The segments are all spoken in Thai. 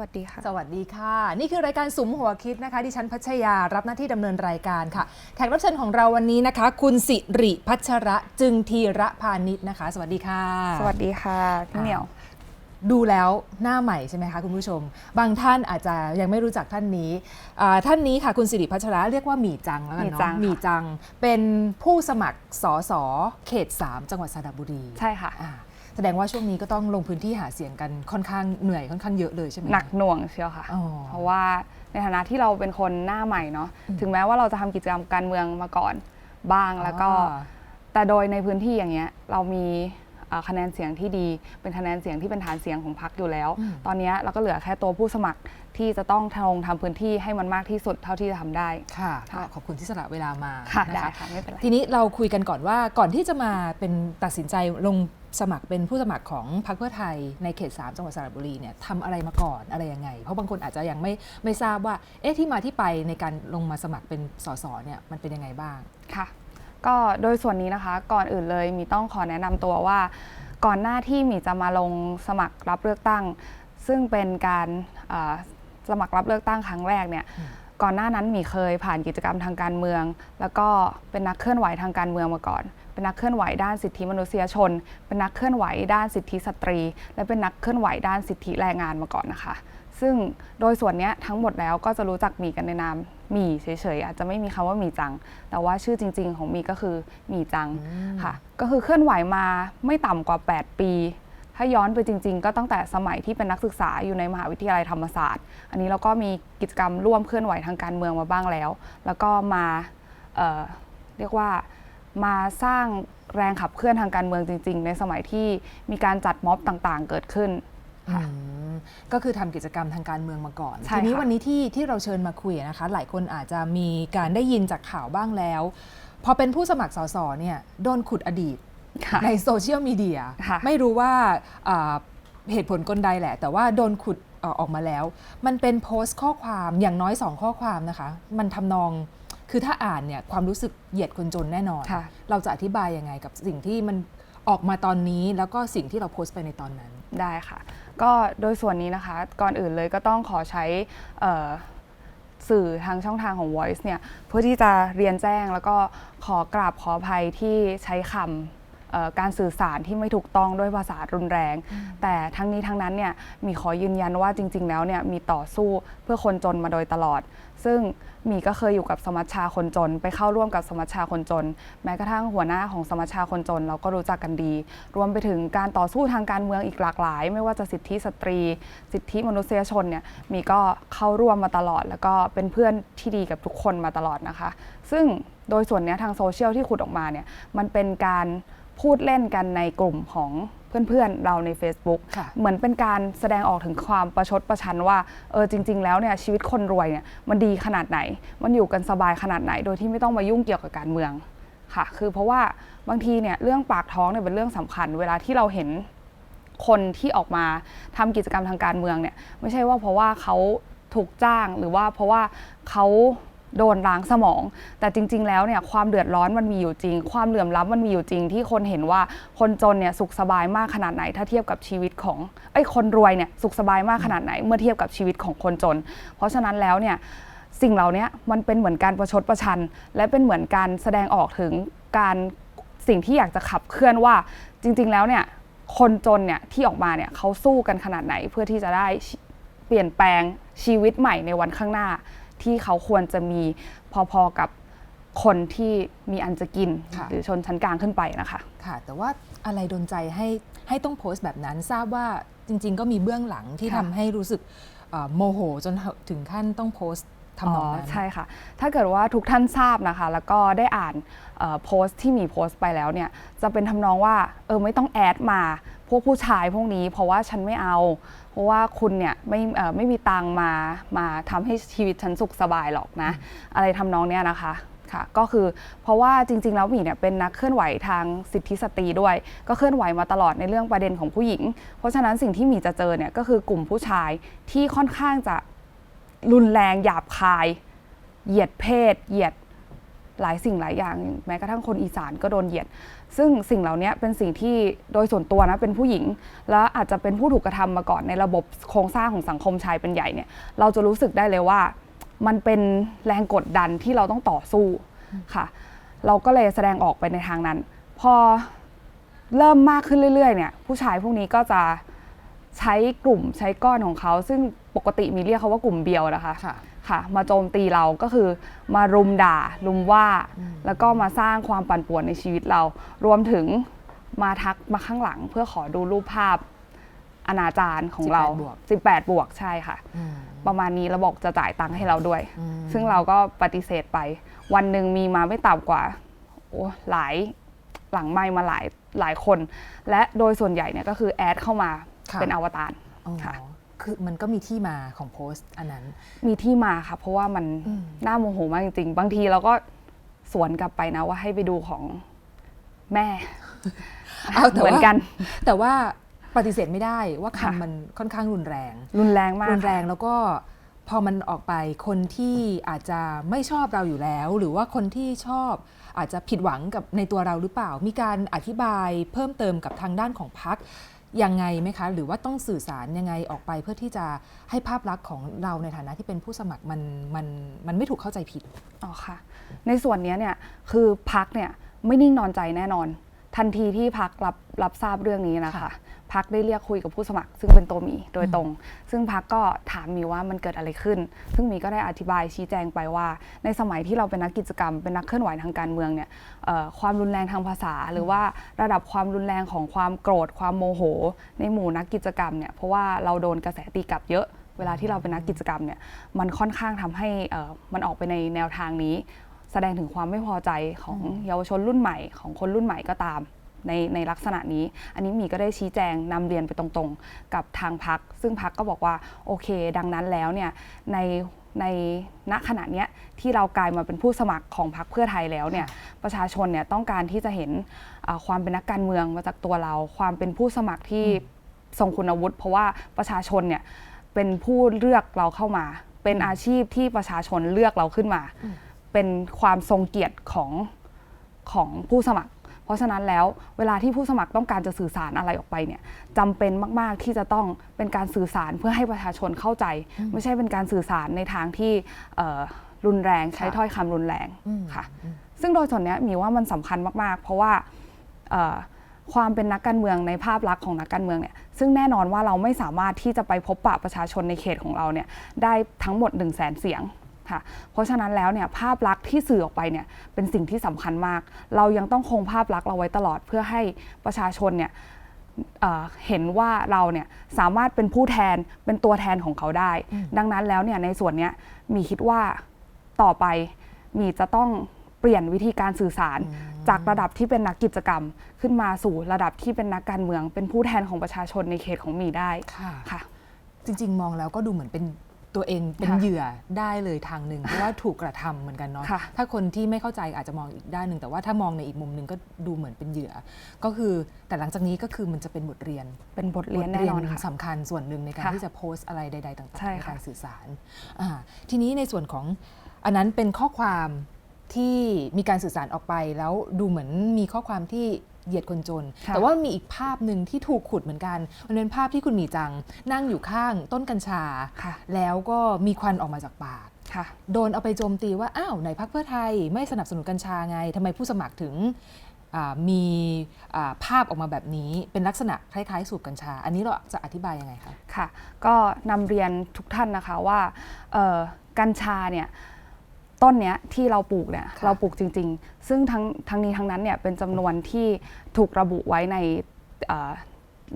วัสดีค่ะ สวัสดีค่ะ นี่คือรายการสุมหัวคิดนะคะ ดิฉันพัชยารับหน้าที่ดำเนินรายการค่ะ แขกรับเชิญของเราวันนี้นะคะ คุณสิริพัชระจึงทีระพานิชนะคะ สวัสดีค่ะ สวัสดีค่ะพี่เหมียวดูแล้วหน้าใหม่ใช่ไหมคะคุณผู้ชม บางท่านอาจจะยังไม่รู้จักท่านนี้อ่าท่านนี้ค่ะคุณสิริพัชระเรียกว่าหมีจังแล้วกันหมี่จัเนาะงค่ะหมีจัง เป็นผู้สมัครสสเขต 3 จังหวัดสระบุรี ใช่ค่ะอ่า แสดงว่าช่วงนี้ก็ต้องลงพื้นที่หาเสียงกันค่อนข้างเหนื่อยค่อนข้างเยอะเลยใช่ไหมคะหนักหน่วงเชียวค่ะ อ๋อเพราะว่าในฐานะที่เราเป็นคนหน้าใหม่เนาะอืม ถึงแม้ว่าเราจะทำกิจกรรมการเมืองมาก่อนบ้างแล้วก็ อ่า แต่โดยในพื้นที่อย่างเงี้ยเรามีเอ่อ คะแนนเสียงที่ดี เป็นคะแนนเสียงที่เป็นฐานเสียงของพรรคอยู่แล้วอืมตอนเนี้ยเราก็เหลือแค่ตัวผู้สมัครที่จะต้องลงทำพื้นที่ให้มันมากที่สุดเท่าที่จะทำได้ค่ะค่ะก็ขอบคุณที่สละเวลามาค่ะนได้ค่ะไม่เป็นไรทีนี้เราคุยกันก่อนว่าก่อนที่จะมาเป็นตัดสินใจลงสมัครเป็นผู้สมัครของพรรคเพื่อไทยในเขต 3 จังหวัดสระบุรีเนี่ยทำอะไรมาก่อนอะไรยังไง เพราะบางคนอาจจะยังไม่ไม่ทราบว่าเอ๊ะที่มาที่ไปในการลงมาสมัครเป็นสสเนี่ยมันเป็นยังไงบ้างค่ะ ก็โดยส่วนนี้นะคะก่อนอื่นเลยมีต้องขอแนะนำตัวว่า ก่อนหน้าที่มีจะมาลงสมัครรับเลือกตั้ง ซึ่งเป็นการเอ่อสมัครรับเลือกตั้งครั้งแรกเนี่ยอืมก่อนหน้านั้นมีเคยผ่านกิจกรรมทางการเมือง แล้วก็เป็นนักเคลื่อนไหวทางการเมืองมาก่อน เป็นนักเคลื่อนไหวด้านสิทธิมนุษยชน เป็นนักเคลื่อนไหวด้านสิทธิสตรี และเป็นนักเคลื่อนไหวด้านสิทธิแรงงานมาก่อนนะคะ ซึ่งโดยส่วนเนี้ยทั้งหมดแล้วก็จะรู้จักหมีกันในนามหมีเฉยๆอาจจะไม่มีคำว่าหมีจัง แต่ว่าชื่อจริง ๆ ของหมีก็คือหมีจังค่ะ ก็คือเคลื่อนไหวมาไม่ต่ำกว่า 8 ปี ถ้าย้อนไปจริง ๆ ก็ตั้งแต่สมัยที่เป็นนักศึกษาอยู่ในมหาวิทยาลัยธรรมศาสตร์ อันนี้เราก็มีกิจกรรมร่วมเคลื่อนไหวทางการเมืองมาบ้างแล้ว แล้วก็มาเอ่อเรียกว่ามาสร้างแรงขับเคลื่อนทางการเมืองจริง ๆ ในสมัยที่มีการจัดม็อบต่างๆ เกิดขึ้น ค่ะ อืมก็คือทำกิจกรรมทางการเมืองมาก่อน ใช่ทีนี้ค่ะ วันนี้ที่ที่เราเชิญมาคุยนะคะ หลายคนอาจจะมีการได้ยินจากข่าวบ้างแล้ว พอเป็นผู้สมัครสสเนี่ยโดนขุดอดีต ค่ะ ในโซเชียลมีเดียค่ะ ไม่รู้ว่าอ่าเหตุผลกลใดแหละ แต่ว่าโดนขุดเอ่อออกมาแล้ว มันเป็นโพสต์ข้อความอย่างน้อยสองข้อความนะคะ มันทำนองคือถ้าอ่านเนี่ยความรู้สึกเหยียดคนจนแน่นอน ค่ะ เราจะอธิบายยังไงกับสิ่งที่มัน ออกมาตอนนี้แล้วก็สิ่งที่เราโพสต์ไปในตอนนั้น ได้ค่ะ ก็โดยส่วนนี้นะคะ ก่อนอื่นเลยก็ต้องขอใช้สื่อทางช่องทางของ Voice เนี่ยเพื่อที่จะเรียนแจ้งแล้วก็ขอกราบขออภัยที่ใช้คำ การสื่อสารที่ไม่ถูกต้องด้วยภาษารุนแรง แต่ทั้งนี้ทั้งนั้นเนี่ยมีขอยืนยันว่าจริง ๆ แล้วเนี่ยมีต่อสู้เพื่อคนจนมาโดยตลอด ซึ่งมีก็เคยอยู่กับสมัชชาคนจน ไปเข้าร่วมกับสมัชชาคนจน แม้กระทั่งหัวหน้าของสมัชชาคนจน เราก็รู้จักกันดี รวมไปถึงการต่อสู้ทางการเมืองอีกหลากหลาย ไม่ว่าจะสิทธิสตรี สิทธิมนุษยชนเนี่ยมีก็เข้าร่วมมาตลอด แล้วก็เป็นเพื่อนที่ดีกับทุกคนมาตลอดนะคะ ซึ่งโดยส่วนเนี้ยทางโซเชียลที่ขุดออกมาเนี่ยมันเป็นการ พูดเล่นกันในกลุ่มของเพื่อนๆ เราใน Facebook ค่ะเหมือนเป็นการแสดงออกถึงความประชดประชันว่าเออจริง ๆ แล้วเนี่ยชีวิตคนรวยเนี่ยมันดีขนาดไหน มันอยู่กันสบายขนาดไหน โดยที่ไม่ต้องมายุ่งเกี่ยวกับการเมืองค่ะ คือเพราะว่าบางทีเนี่ยเรื่องปากท้องเนี่ยเป็นเรื่องสำคัญ เวลาที่เราเห็นคนที่ออกมาทำกิจกรรมทางการเมืองเนี่ยไม่ใช่ว่าเพราะว่าเขาถูกจ้างหรือว่าเพราะว่าเขา โดนล้างสมอง แต่จริง ๆ แล้วเนี่ยความเดือดร้อนมันมีอยู่จริง ความเหลื่อมล้ำมันมีอยู่จริง ที่คนเห็นว่าคนจนเนี่ยสุขสบายมากขนาดไหน ถ้าเทียบกับชีวิตของไอ้คนรวยเนี่ยสุขสบายมากขนาดไหน เมื่อเทียบกับชีวิตของคนจน เพราะฉะนั้นแล้วเนี่ยสิ่งเหล่านี้มันเป็นเหมือนการประชดประชัน และเป็นเหมือนการแสดงออกถึงการสิ่งที่อยากจะขับเคลื่อนว่าจริง ๆ แล้วเนี่ยคนจนเนี่ยที่ออกมาเนี่ยเขาสู้กันขนาดไหนเพื่อที่จะได้เปลี่ยนแปลงชีวิตใหม่ในวันข้างหน้า ที่เขาควรจะมีพอๆกับคนที่มีอันจะกิน ค่ะ หรือชนชั้นกลางขึ้นไปนะคะ ค่ะ แต่ว่าอะไรดนใจให้ให้ต้องโพสต์แบบนั้นทราบว่าจริง ๆ ก็มีเบื้องหลังที่ค่ะ ทำให้รู้สึกเอ่อโมโหจนถึงขั้นต้องโพสต์ ทำนองนั้นใช่ค่ะ ถ้าเกิดว่าทุกท่านทราบนะคะ แล้วก็ได้อ่านโพสต์ที่มีโพสต์ไปแล้วเนี่ย จะเป็นทำนองว่าเออไม่ต้องแอดมาพวกผู้ชายพวกนี้ เพราะว่าฉันไม่เอา เพราะว่าคุณเนี่ยไม่ไม่มีตังมามาทำให้ชีวิตฉันสุขสบายหรอกนะ อะไรทำนองเนี้ยนะคะค่ะก็คือเพราะว่าจริง ๆ แล้วหมีเนี่ยเป็นนักเคลื่อนไหวทางสิทธิสตรีด้วย ก็เคลื่อนไหวมาตลอดในเรื่องประเด็นของผู้หญิง เพราะฉะนั้นสิ่งที่หมีจะเจอเนี่ยก็คือกลุ่มผู้ชายที่ค่อนข้างจะ รุนแรงหยาบคาย เหยียดเพศ เหยียดหลายสิ่งหลายอย่าง แม้กระทั่งคนอีสานก็โดนเหยียด ซึ่งสิ่งเหล่านี้เป็นสิ่งที่โดยส่วนตัวนะเป็นผู้หญิง แล้วอาจจะเป็นผู้ถูกกระทำมาก่อนในระบบโครงสร้างของสังคมชายเป็นใหญ่เนี่ยเราจะรู้สึกได้เลยว่ามันเป็นแรงกดดันที่เราต้องต่อสู้ค่ะ เราก็เลยแสดงออกไปในทางนั้น พอเริ่มมากขึ้นเรื่อยๆเนี่ยผู้ชายพวกนี้ก็จะใช้กลุ่มใช้ก้อนของเขา ซึ่ง ปกติมีเรียกเขาว่ากลุ่มเบียวนะคะค่ะค่ะมาโจมตีเราก็คือมารุมด่ารุมว่า แล้วก็มาสร้างความปั่นป่วนในชีวิตเรา รวมถึงมาทักมาข้างหลัง เพื่อขอดูรูปภาพอนาจารของเรา 18 บวก18บวกใช่ค่ะอืมประมาณนี้แล้วบอกจะจ่ายตังค์ให้เราด้วยอืมซึ่งเราก็ปฏิเสธไป วันหนึ่งมีมาไม่ต่ำกว่าโอ้หลายหลังไม่มาหลายหลายคน และโดยส่วนใหญ่เนี่ยก็คือแอดเข้ามาค่ะเป็นอวตารอ๋อค่ะ คือมันก็มีที่มาของโพสต์อันนั้น มีที่มาค่ะ เพราะว่ามันอืมน่าโมโหมากจริงๆ บางทีเราก็สวนกลับไปนะว่าให้ไปดูของแม่เอาแต่เหมือนว่ากัน แต่ว่าปฏิเสธไม่ได้ว่าค่ะคำมันค่อนข้างรุนแรง รุนแรงมากรุนแรงค่ะแล้วก็พอมันออกไปคนที่อาจจะไม่ชอบเราอยู่แล้ว หรือว่าคนที่ชอบอาจจะผิดหวังกับในตัวเราหรือเปล่า มีการอธิบายเพิ่มเติมกับทางด้านของพัก ยังไงไหมคะ หรือว่าต้องสื่อสารยังไงออกไปเพื่อที่จะให้ภาพลักษณ์ของเราในฐานะที่เป็นผู้สมัครมันมันมันไม่ถูกเข้าใจผิดอ๋อค่ะ ในส่วนเนี้ยเนี่ยคือพักเนี่ยไม่นิ่งนอนใจแน่นอน ทันทีที่พักรับรับทราบเรื่องนี้นะคะคะ พักได้เรียกคุยกับผู้สมัคร ซึ่งเป็นตัวมีโดยตรง ซึ่งพักก็ถามมีว่ามันเกิดอะไรขึ้น ซึ่งมีก็ได้อธิบายชี้แจงไปว่า ในสมัยที่เราเป็นนักกิจกรรม เป็นนักเคลื่อนไหวทางการเมืองเนี่ยความรุนแรงทางภาษา หรือว่าระดับความรุนแรงของความโกรธความโมโห ในหมู่นักกิจกรรมเนี่ยเพราะว่าเราโดนกระแสตีกลับเยอะ เวลาที่เราเป็นนักกิจกรรมเนี่ยมันค่อนข้างทำให้มันออกไปในแนวทางนี้ แสดงถึงความไม่พอใจของเยาวชนรุ่นใหม่ของคนรุ่นใหม่ก็ตาม ในในลักษณะนี้ อันนี้หมีก็ได้ชี้แจงนำเรียนไปตรงๆ กับทางพัก ซึ่งพักก็บอกว่าโอเค ดังนั้นแล้วเนี่ยในในณขณะเนี้ยที่เรากลายมาเป็นผู้สมัครของพรรคเพื่อไทยแล้วเนี่ยประชาชนเนี่ยต้องการที่จะเห็นอ่าความเป็นนักการเมืองมาจากตัวเรา ความเป็นผู้สมัครที่ทรงคุณวุฒิเพราะว่าประชาชนเนี่ยเป็นผู้เลือกเราเข้ามา เป็นอาชีพที่ประชาชนเลือกเราขึ้นมา เป็นความทรงเกียรติของของผู้สมัคร เพราะฉะนั้นแล้วเวลาที่ผู้สมัครต้องการจะสื่อสารอะไรออกไปเนี่ยจำเป็นมาก ๆ ที่จะต้องเป็นการสื่อสารเพื่อให้ประชาชนเข้าใจ ไม่ใช่เป็นการสื่อสารในทางที่เอ่อรุนแรงใช้ค่ะถ้อยคำรุนแรงอืมค่ะ ซึ่งโดยส่วนเนี้ยมีว่ามันสำคัญมาก ๆ เพราะว่าเอ่อความเป็นนักการเมืองในภาพลักษณ์ของนักการเมืองเนี่ยซึ่งแน่นอนว่าเราไม่สามารถที่จะไปพบปะประชาชนในเขตของเราเนี่ยได้ทั้งหมด 1 0 0 0 0แสนเสียง ค่ะ เพราะฉะนั้นแล้วเนี่ยภาพลักษณ์ที่สื่อออกไปเนี่ยเป็นสิ่งที่สำคัญมาก เรายังต้องคงภาพลักษณ์เราไว้ตลอดเพื่อให้ประชาชนเนี่ยเอ่อเห็นว่าเราเนี่ยสามารถเป็นผู้แทนเป็นตัวแทนของเขาได้ ดังนั้นแล้วเนี่ยในส่วนเนี้ยมีคิดว่าต่อไปมีจะต้องเปลี่ยนวิธีการสื่อสารจากระดับที่เป็นนักกิจกรรม ขึ้นมาสู่ระดับที่เป็นนักการเมือง เป็นผู้แทนของประชาชนในเขตของมีได้ค่ะค่ะจริง ๆ มองแล้วก็ดูเหมือนเป็น ตัวเองเป็นค่ะเหยื่อได้เลยทางหนึ่งเพราะว่าถูกกระทำเหมือนกันเนาะค่ะถ้าคนที่ไม่เข้าใจอาจจะมองอีกด้านหนึ่งแต่ว่าถ้ามองในอีกมุมหนึ่งก็ดูเหมือนเป็นเหยื่อ ก็คือแต่หลังจากนี้ก็คือมันจะเป็นบทเรียนเป็นบทเรียนแน่นอนค่ะสำคัญส่วนหนึ่งในการค่ะที่จะโพสต์อะไรใด ๆ ต่างๆใช่ในค่ะการสื่อสารอ่าทีนี้ในส่วนของอันนั้นเป็นข้อความที่มีการสื่อสารออกไปแล้วดูเหมือนมีข้อความที่ เหยียดคนจนค่ะแต่ว่ามีอีกภาพหนึ่งที่ถูกขุดเหมือนกัน มันเป็นภาพที่คุณหมีจัง นั่งอยู่ข้างต้นกัญชาค่ะแล้วก็มีควันออกมาจากปากค่ะโดนเอาไปโจมตีว่า อ้าวไหนพักเพื่อไทยไม่สนับสนุนกัญชาไงทำไมผู้สมัครถึงอ่ามีอ่าภาพออกมาแบบนี้เป็นลักษณะคล้ายๆ สูบกัญชา อันนี้เราจะอธิบายยังไงคะ ค่ะ ก็นำเรียนทุกท่านนะคะว่าเอ่อกัญชาเนี่ย ต้นเนี้ยที่เราปลูกเนี่ยค่ะ เราปลูกจริง ๆ ซึ่งทั้งทั้งนี้ทั้งนั้นเนี่ยเป็นจำนวนที่ถูกระบุไว้ในเอ่อ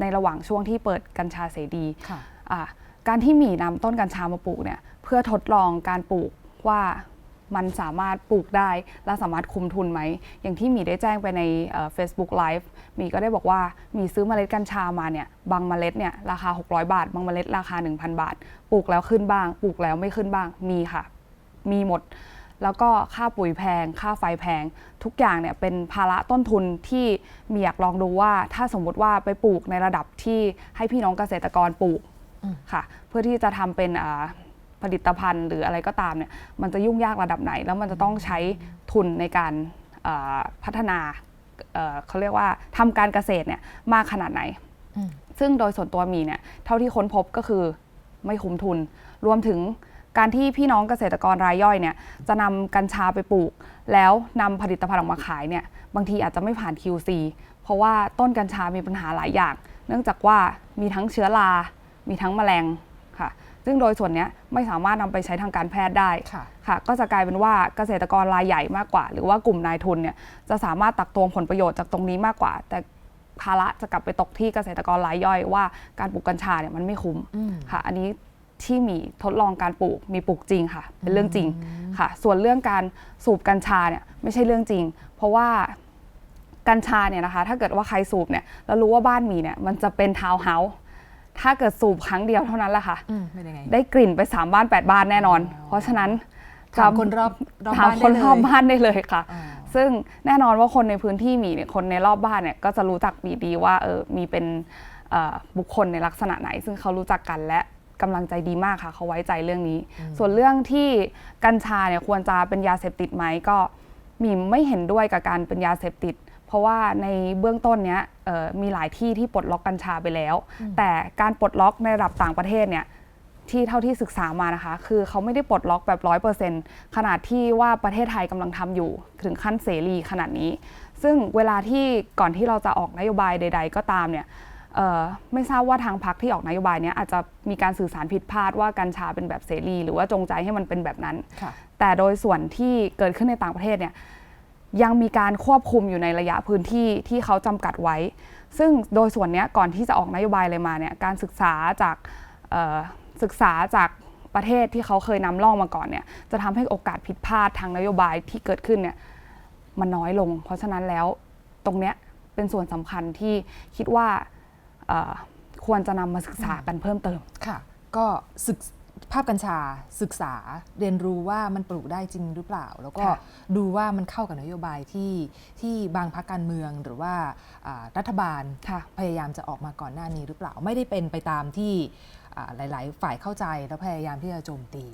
ในระหว่างช่วงที่เปิดกัญชาเสรีค่ะ อะการที่หมีนำต้นกัญชามาปลูกเนี่ยเพื่อทดลองการปลูกว่ามันสามารถปลูกได้และสามารถคุมทุนไหม อย่างที่หมีได้แจ้งไปในเอ่อ Facebook Live หมีก็ได้บอกว่าหมีซื้อเมล็ดกัญชามาเนี่ยบางเมล็ดเนี่ยราคา 600 บาท บางเมล็ดราคา 1,000 บาท ปลูกแล้วขึ้นบ้าง ปลูกแล้วไม่ขึ้นบ้างมีค่ะ มีหมด แล้วก็ค่าปุ๋ยแพง ค่าไฟแพง ทุกอย่างเนี่ยเป็นภาระต้นทุนที่มีอยากลองดูว่า ถ้าสมมุติว่าไปปลูกในระดับที่ให้พี่น้องเกษตรกรปลูกอืมค่ะ เพื่อที่จะทำเป็นอ่าผลิตภัณฑ์หรืออะไรก็ตามเนี่ยมันจะยุ่งยากระดับไหน แล้วมันจะต้องใช้ทุนในการอ่าพัฒนาเอ่อเขาเรียกว่าทำการเกษตรเนี่ยมากขนาดไหนอืมซึ่งโดยส่วนตัวมีเนี่ยเท่าที่ค้นพบก็คือไม่คุ้มทุนรวมถึง การที่พี่น้องเกษตรกรรายย่อยเนี่ยจะนำกัญชาไปปลูก แล้วนำผลิตภัณฑ์ออกมาขายเนี่ยบางทีอาจจะไม่ผ่าน QC เพราะว่าต้นกัญชามีปัญหาหลายอย่าง เนื่องจากว่ามีทั้งเชื้อรา มีทั้งแมลงค่ะ ซึ่งโดยส่วนเนี้ยไม่สามารถนำไปใช้ทางการแพทย์ได้ค่ะค่ะก็จะกลายเป็นว่าเกษตรกรรายใหญ่มากกว่า หรือว่ากลุ่มนายทุนเนี่ยจะสามารถตักตวงผลประโยชน์จากตรงนี้มากกว่า แต่ภาระจะกลับไปตกที่เกษตรกรรายย่อยว่าการปลูกกัญชาเนี่ยมันไม่คุ้มอืมค่ะ อันนี้ ที่มีทดลองการปลูกมีปลูกจริงค่ะ เป็นเรื่องจริงค่ะ ส่วนเรื่องการสูบกัญชาเนี่ยไม่ใช่เรื่องจริง เพราะว่ากัญชาเนี่ยนะคะ ถ้าเกิดว่าใครสูบเนี่ยแล้วรู้ว่าบ้านมีเนี่ยมันจะเป็นทาวน์เฮาส์ถ้าเกิดสูบครั้งเดียวเท่านั้นแหละค่ะอืมเป็นยังไงได้กลิ่นไปสามบ้านแปดบ้านแน่นอนอ๋อเพราะฉะนั้นถามคนรอบรอบถามบ้านคนได้เลยรอบบ้านได้เลยค่ะอ๋อซึ่งแน่นอนว่าคนในพื้นที่มีเนี่ยคนในรอบบ้านเนี่ยก็จะรู้จักมีดีว่าเออมีเป็นเอ่อบุคคลในลักษณะไหน ซึ่งเขารู้จักกันและ กำลังใจดีมากค่ะ เขาไว้ใจเรื่องนี้ ส่วนเรื่องที่กัญชาเนี่ยควรจะเป็นยาเสพติดไหมก็มีไม่เห็นด้วยกับการเป็นยาเสพติด เพราะว่าในเบื้องต้นเนี้ยเอ่อมีหลายที่ที่ปลดล็อกกัญชาไปแล้ว แต่การปลดล็อกในระดับต่างประเทศเนี่ยที่เท่าที่ศึกษามานะคะ คือเขาไม่ได้ปลดล็อกแบบร้อยเปอร์เซ็นต์ขนาดที่ว่าประเทศไทยกำลังทำอยู่ถึงขั้นเสรีขนาดนี้ ซึ่งเวลาที่ก่อนที่เราจะออกนโยบายใด ๆ ก็ตามเนี่ยเอ่อ ไม่ทราบว่าทางพรรคที่ออกนโยบายเนี้ยอาจจะมีการสื่อสารผิดพลาดว่ากัญชาเป็นแบบเสรี หรือว่าจงใจให้มันเป็นแบบนั้นค่ะแต่โดยส่วนที่เกิดขึ้นในต่างประเทศเนี่ยยังมีการควบคุมอยู่ในระยะพื้นที่ที่เขาจำกัดไว้ ซึ่งโดยส่วนเนี้ยก่อนที่จะออกนโยบายอะไรมาเนี่ยการศึกษาจากเอ่อศึกษาจากประเทศที่เขาเคยนำร่องมาก่อนเนี่ยจะทำให้โอกาสผิดพลาดทางนโยบายที่เกิดขึ้นเนี่ยมันน้อยลง เพราะฉะนั้นแล้วตรงเนี้ยเป็นส่วนสำคัญที่คิดว่าเอ่อ ควรจะนำมาศึกษากันเพิ่มเติม ค่ะ ก็ศึกภาพกัญชาศึกษาเรียนรู้ว่ามันปลูกได้จริงหรือเปล่า แล้วก็ค่ะดูว่ามันเข้ากับนโยบายที่ที่บางพรรคการเมืองหรือว่าอ่ารัฐบาลค่ะ พยายามจะออกมาก่อนหน้านี้หรือเปล่า ไม่ได้เป็นไปตามที่อ่าหลาย ๆ ฝ่ายเข้าใจแล้วพยายามที่จะโจมตี